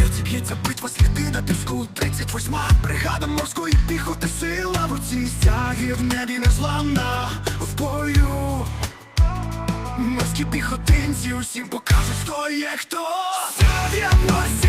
серці б'ється битва сліди на тиску. 38 бригада морської піхоти сила в руці. Стяги в небі незламна. В бою. Морські піхотинці усім покажуть, хто є хто. Сав'яності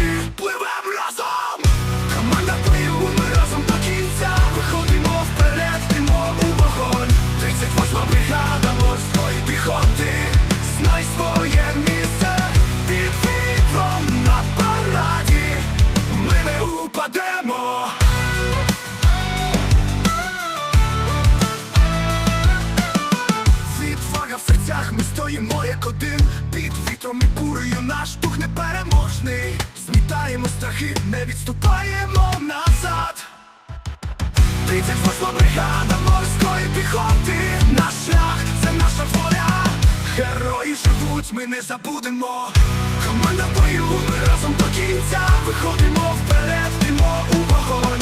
стоїмо як один. Під вітром і бурею наш дух непереможний. Змітаємо страхи, не відступаємо назад. 38 бригада морської піхоти. Наш шлях, це наша воля. Герої живуть, ми не забудемо. Команда бою, ми разом до кінця. Виходимо вперед, йдемо у вогонь